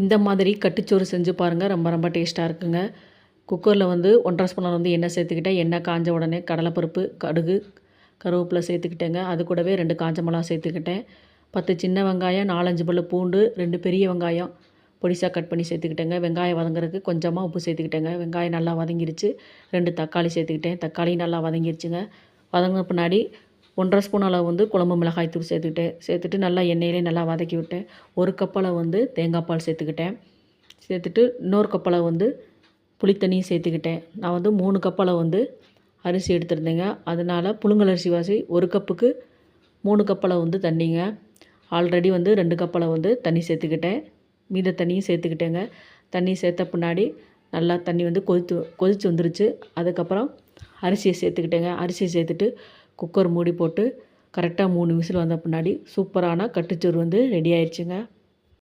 இந்த மாதிரி கட்டுச்சோறு செஞ்சு பாருங்கள் ரொம்ப ரொம்ப டேஸ்ட்டாக இருக்குங்க. குக்கரில் வந்து ஒன்றரை ஸ்பூன் வந்து எண்ணெய் சேர்த்துக்கிட்டேன். எண்ணெய் காஞ்ச உடனே கடலைப்பருப்பு கடுகு கருவேப்பிலை சேர்த்துக்கிட்டேங்க. அது கூடவே ரெண்டு காஞ்ச மிளகா சேர்த்துக்கிட்டேன். பத்து சின்ன வெங்காயம் நாலஞ்சு பல்லு பூண்டு ரெண்டு பெரிய வெங்காயம் பொடிசாக கட் பண்ணி சேர்த்துக்கிட்டேங்க. வெங்காயம் வதங்குறதுக்கு கொஞ்சமாக உப்பு சேர்த்துக்கிட்டேங்க. வெங்காயம் நல்லா வதங்கிருச்சு. ரெண்டு தக்காளி சேர்த்துக்கிட்டேன். தக்காளி நல்லா வதங்கிருச்சுங்க. வதங்கின பின்னாடி ஒன்றரை ஸ்பூன் அளவு வந்து குழம்பு மிளகாய் தூள் சேர்த்துக்கிட்டேன். சேர்த்துட்டு நல்லா எண்ணெயிலே நல்லா வதக்கி விட்டேன். ஒரு கப் வந்து தேங்காய் பால் சேர்த்துக்கிட்டேன். சேர்த்துட்டு இன்னொரு கப் வந்து புளித்தண்ணியும் சேர்த்துக்கிட்டேன். நான் வந்து மூணு கப் வந்து அரிசி எடுத்துருந்தேங்க. அதனால் புழுங்கல் அரிசி வாசி ஒரு கப்புக்கு மூணு கப் வந்து தண்ணிங்க. ஆல்ரெடி வந்து ரெண்டு கப் வந்து தண்ணி சேர்த்துக்கிட்டேன். மீத தண்ணியும் சேர்த்துக்கிட்டேங்க. தண்ணி சேர்த்த பின்னாடி நல்லா தண்ணி வந்து கொதித்து கொதித்து வந்துருச்சு. அதுக்கப்புறம் அரிசியை சேர்த்துக்கிட்டேங்க. அரிசியை சேர்த்துட்டு குக்கர் மூடி போட்டு கரெக்டாக மூணு விசில் வந்த பின்னாடி சூப்பரான கட்டுச்சோறு வந்து ரெடி ஆயிடுச்சுங்க.